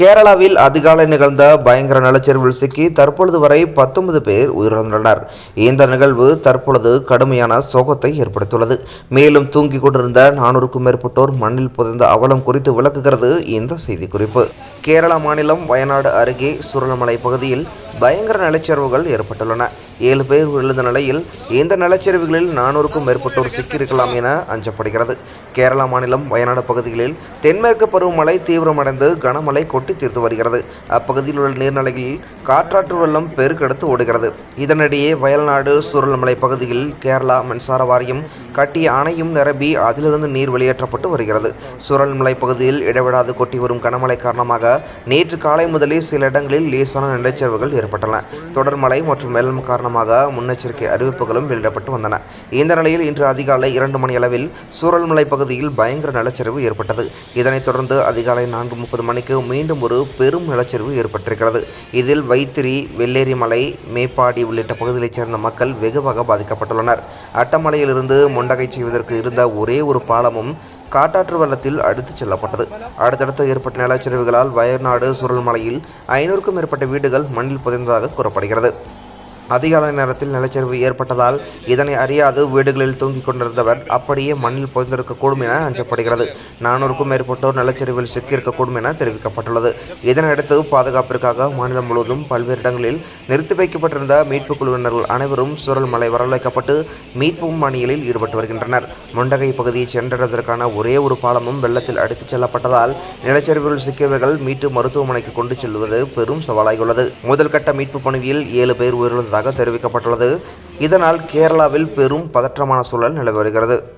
கேரளாவில் அதிகாலை நிகழ்ந்த பயங்கர நிலச்சரிவில் சிக்கி தற்பொழுது வரை பத்தொன்பது பேர் உயிரிழந்துள்ளனர். இந்த நிகழ்வு தற்பொழுது கடுமையான சோகத்தை ஏற்படுத்தியுள்ளது. மேலும் தூங்கிக் கொண்டிருந்த நானூறுக்கும் மேற்பட்டோர் மண்ணில் புதைந்த அவலம் குறித்து விளக்குகிறது இந்த செய்திக்குறிப்பு. கேரளா மாநிலம் வயநாடு அருகே சுருளமலை பகுதியில் பயங்கர நிலச்சரிவுகள் ஏற்பட்டுள்ளன. ஏழு பேர் விழுந்த நிலையில் இந்த நிலச்சரிவுகளில் நானூறுக்கும் மேற்பட்டோர் சிக்கியிருக்கலாம் என அஞ்சப்படுகிறது. கேரளா மாநிலம் வயநாடு பகுதிகளில் தென்மேற்கு பருவமழை தீவிரமடைந்து கனமழை கொட்டி தீர்த்து வருகிறது. அப்பகுதியில் உள்ள நீர்நிலைகளில் காற்றாற்று வெள்ளம் பெருக்கெடுத்து ஓடுகிறது. இதனிடையே வயல்நாடு சுருளமலை பகுதியில் கேரளா மின்சார வாரியம் கட்டிய அணையும் நிரம்பி அதிலிருந்து நீர் வெளியேற்றப்பட்டு வருகிறது. சூரல்மலை பகுதியில் இடைவிடாது கொட்டி வரும் கனமழை காரணமாக நேற்று காலை முதலே சில இடங்களில் லேசான நிலச்சரிவுகள் ஏற்பட்டன தொடர் மழை மற்றும் வெள்ளம் காரணமாக முன்னெச்சரிக்கை அறிவிப்புகளும் வெளியிடப்பட்டு வந்தன. இந்த நிலையில் இன்று அதிகாலை இரண்டு மணி அளவில் சூரல்மலை பகுதியில் பயங்கர நிலச்சரிவு ஏற்பட்டது. இதனைத் தொடர்ந்து அதிகாலை நான்கு முப்பது மணிக்கு மீண்டும் ஒரு பெரும் நிலச்சரிவு ஏற்பட்டிருக்கிறது. இதில் வைத்திரி வெள்ளேரிமலை மேப்பாடி உள்ளிட்ட பகுதிகளைச் சேர்ந்த மக்கள் வெகுவாக பாதிக்கப்பட்டுள்ளனர். அட்டமலையிலிருந்து முண்டகை செய்வதற்கு இருந்த ஒரே ஒரு பாலமும் காட்டாற்று வெள்ளத்தில் அடுத்துச் செல்லப்பட்டது. அடுத்தடுத்து ஏற்பட்ட நிலச்சரிவுகளால் வயநாடு சுருள்மலையில் ஐநூறுக்கும் மேற்பட்ட வீடுகள் மண்ணில் புதைந்ததாக கூறப்படுகிறது. அதிகாலை நேரத்தில் நிலச்சரிவு ஏற்பட்டதால் இதனை அறியாது வீடுகளில் தூங்கிக் கொண்டிருந்தவர். அப்படியே மண்ணில் புதைந்திருக்கக்கூடும் என அஞ்சப்படுகிறது. நானூறுக்கும் மேற்பட்டோர் நிலச்சரிவில் சிக்கியிருக்கக்கூடும் என தெரிவிக்கப்பட்டுள்ளது. இதனையடுத்து பாதுகாப்பிற்காக மாநிலம் முழுவதும் பல்வேறு இடங்களில் நிறுத்தி வைக்கப்பட்டிருந்த மீட்புக் குழுவினர்கள் அனைவரும் சுரல்மலை வரவழைக்கப்பட்டு மீட்பும் பணிகளில் ஈடுபட்டு வருகின்றனர். முண்டகை பகுதியை சென்றடைவதற்கான ஒரே ஒரு பாலமும் வெள்ளத்தில் அடித்துச் செல்லப்பட்டதால் நிலச்சரிவில் சிக்கியவர்கள் மீட்டு மருத்துவமனைக்கு கொண்டு செல்வது பெரும் சவாலாகியுள்ளது. முதல் கட்ட மீட்பு பணியில் ஏழு பேர் தெரிவிக்கப்பட்டுள்ளது. இதனால் கேரளாவில் பெரும் பதற்றமான சூழல் நிலவி வருகிறது.